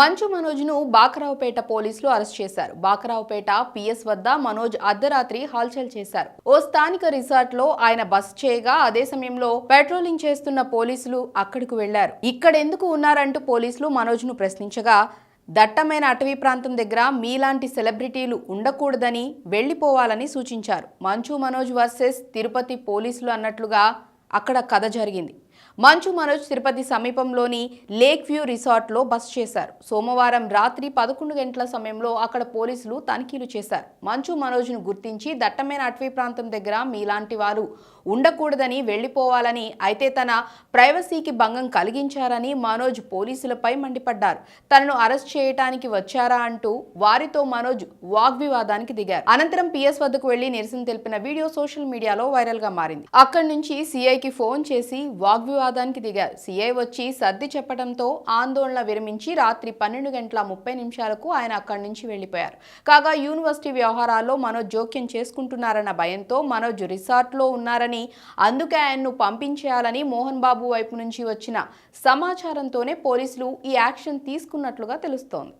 మంచు మనోజ్ను బాకరావుపేట పోలీసులు అరెస్ట్ చేశారు. బాకరావుపేట పిఎస్ వద్ద మనోజ్ అర్ధరాత్రి హల్చల్ చేశారు. ఓ స్థానిక రిసార్ట్లో ఆయన బస్ చేయగా అదే సమయంలో పెట్రోలింగ్ చేస్తున్న పోలీసులు అక్కడికి వెళ్ళారు. ఇక్కడెందుకు ఉన్నారంటూ పోలీసులు మనోజ్ను ప్రశ్నించగా దట్టమైన అటవీ ప్రాంతం దగ్గర మీలాంటి సెలబ్రిటీలు ఉండకూడదని వెళ్ళిపోవాలని సూచించారు. మంచు మనోజ్ వర్సెస్ తిరుపతి పోలీసులు అన్నట్లుగా అక్కడ కథ జరిగింది. మంచు మనోజ్ తిరుపతి సమీపంలోని లేక్ వ్యూ రిసార్ట్లో బస చేశారు. సోమవారం రాత్రి పదకొండు గంటల సమయంలో అక్కడ పోలీసులు తనిఖీలు చేశారు. మంచు మనోజ్ను గుర్తించి దట్టమైన అటవీ ప్రాంతం దగ్గర మీలాంటి వారు ఉండకూడదని వెళ్ళిపోవాలని అయితే తన ప్రైవసీకి భంగం కలిగించారని మనోజ్ పోలీసులపై మండిపడ్డారు. తనను అరెస్ట్ చేయటానికి వచ్చారా అంటూ వారితో మనోజ్ వాగ్వివాదానికి దిగారు. అనంతరం పిఎస్ వద్దకు వెళ్ళి నిరసన తెలిపిన వీడియో సోషల్ మీడియాలో వైరల్గా మారింది. అక్కడి నుంచి సీఐకి ఫోన్ చేసి వాగ్వివాదానికి దిగారు. సీఐ వచ్చి సర్ది చెప్పడంతో ఆందోళన విరమించి రాత్రి పన్నెండు గంటల ముప్పై నిమిషాలకు ఆయన అక్కడి నుంచి వెళ్ళిపోయారు కాగా యూనివర్సిటీ వ్యవహారాల్లో మనోజ్ జోక్యం చేసుకుంటున్నారన్న భయంతో మనోజ్ రిసార్ట్లో ఉన్నారని అందుకే ఆయన్ను పంపించేయాలని మోహన్ బాబు వైపు నుంచి వచ్చిన సమాచారంతోనే పోలీసులు ఈ యాక్షన్ తీసుకున్నట్లుగా తెలుస్తోంది.